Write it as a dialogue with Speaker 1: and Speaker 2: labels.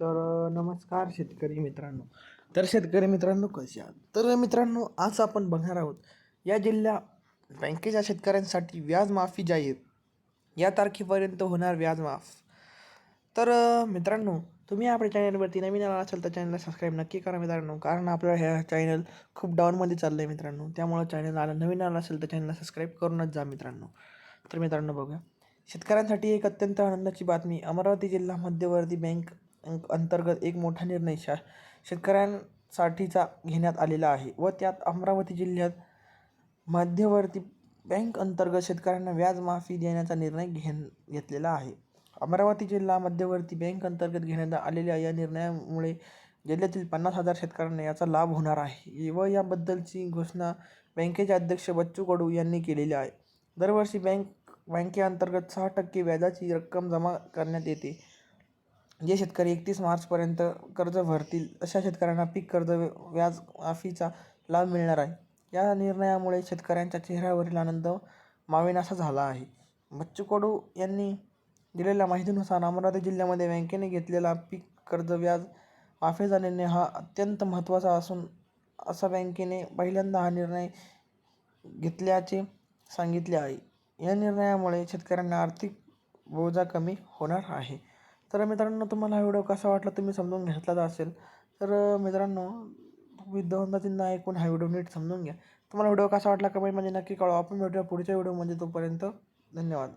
Speaker 1: तर नमस्कार शेतकरी मित्रांनो. तर शेतकरी मित्रांनो कसे आहात? तर मित्रांनो आज आपण बघणार आहोत या जिल्ह्या बँकेच्या शेतकऱ्यांसाठी व्याजमाफी जाहीर. या तारखेपर्यंत होणार व्याजमाफ तर मित्रांनो तुम्ही आपल्या चॅनलवरती नवीन आला असेल तर चॅनलला सबस्क्राईब नक्की करा मित्रांनो कारण आपलं ह्या चॅनल खूप डाऊनमध्ये चाललं आहे मित्रांनो. त्यामुळं चॅनल आला नवीन आला असेल तर चॅनलला सबस्क्राईब करूनच जा मित्रांनो. तर मित्रांनो बघूया. शेतकऱ्यांसाठी एक अत्यंत आनंदाची बातमी अमरावती जिल्हा मध्यवर्ती बँक अंतर्गत एक मोठा निर्णय शा शेतकऱ्यांसाठीचा घेण्यात आलेला आहे व त्यात अमरावती जिल्ह्यात मध्यवर्ती बँक अंतर्गत शेतकऱ्यांना व्याज माफी देण्याचा निर्णय घेन घेतलेला आहे. अमरावती जिल्हा मध्यवर्ती बँक अंतर्गत घेण्यात आलेल्या या निर्णयामुळे जिल्ह्यातील पन्नास हजार शेतकऱ्यांना याचा लाभ होणार आहे व याबद्दलची घोषणा बँकेचे अध्यक्ष बच्चू कडू यांनी केलेली आहे. दरवर्षी बँक बँकेअंतर्गत सहा टक्के व्याजाची रक्कम जमा करण्यात येते. जे शेतकरी एकतीस मार्चपर्यंत कर्ज भरतील अशा शेतकऱ्यांना पीक कर्ज व्याज माफीचा लाभ मिळणार आहे. या निर्णयामुळे शेतकऱ्यांच्या चेहऱ्यावरील आनंद मावेनासा झाला आहे. बच्चू कडू यांनी दिलेल्या माहितीनुसार अमरावती जिल्ह्यामध्ये बँकेने घेतलेला पीक कर्ज व्याज माफीचा निर्णय हा अत्यंत महत्त्वाचा असून असा बँकेने पहिल्यांदा हा निर्णय घेतल्याचे सांगितले आहे. या निर्णयामुळे शेतकऱ्यांना आर्थिक बोजा कमी होणार आहे. तर मित्रांनो तुम्हाला हा व्हिडिओ कसा वाटला तुम्ही समजून घेतलाच असेल. तर मित्रांनो तुम्ही दोनदा तीनदा ऐकून हा व्हिडिओ नीट समजून घ्या. तुम्हाला व्हिडिओ कसा वाटला कमेंटमध्ये नक्की कळवा. आपण भेटूया पुढच्या व्हिडिओमध्ये तोपर्यंत. धन्यवाद.